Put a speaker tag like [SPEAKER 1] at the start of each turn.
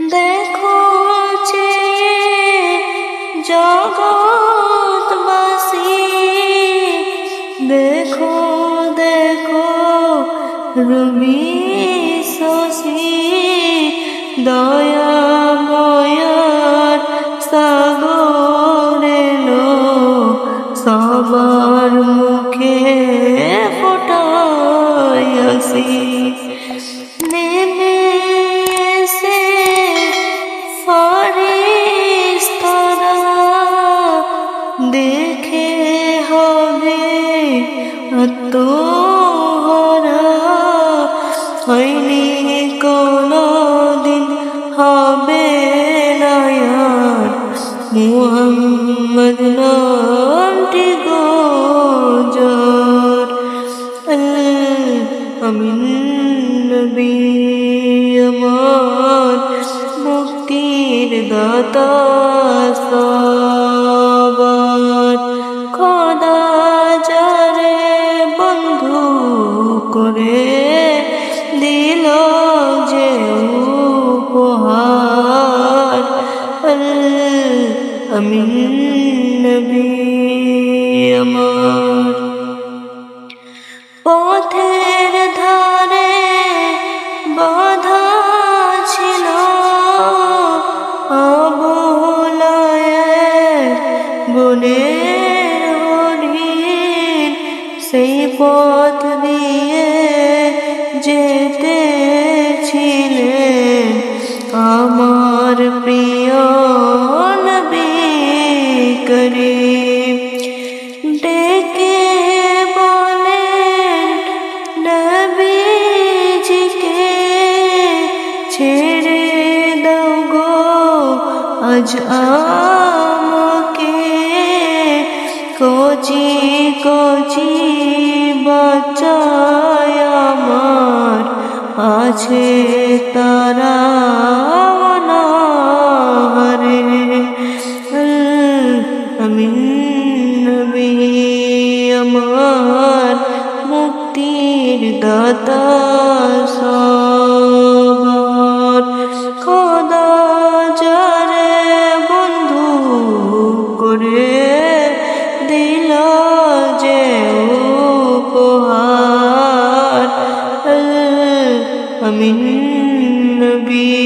[SPEAKER 1] দেখো যে জগৎবাসী দেখো দেখো রবি শশী। দয়াময়ার সাগর এলো সবার মুখে ফোটাই দেখে হবে হয়নি কোনো দিন হবে না আর মুহাম্মদ নামটি গোজর আমিন নবী আমার মুক্তির দাতা করে দিল যে উপহার। আমার। পথের ধারে বাধা ছিল। অবলায় বনে সেই পথ আমার প্রিয় নবী করিম। ডেকে বলেন, নবীজিকে ছেড়ে দাও গো, আজ আমাকে কচি কচি বাচ্চায় আমার আছে তারা। আমার মুক্তির দাতা সবার। খোদা যারে বন্ধু করে দিল যে উপহার। আমি নবী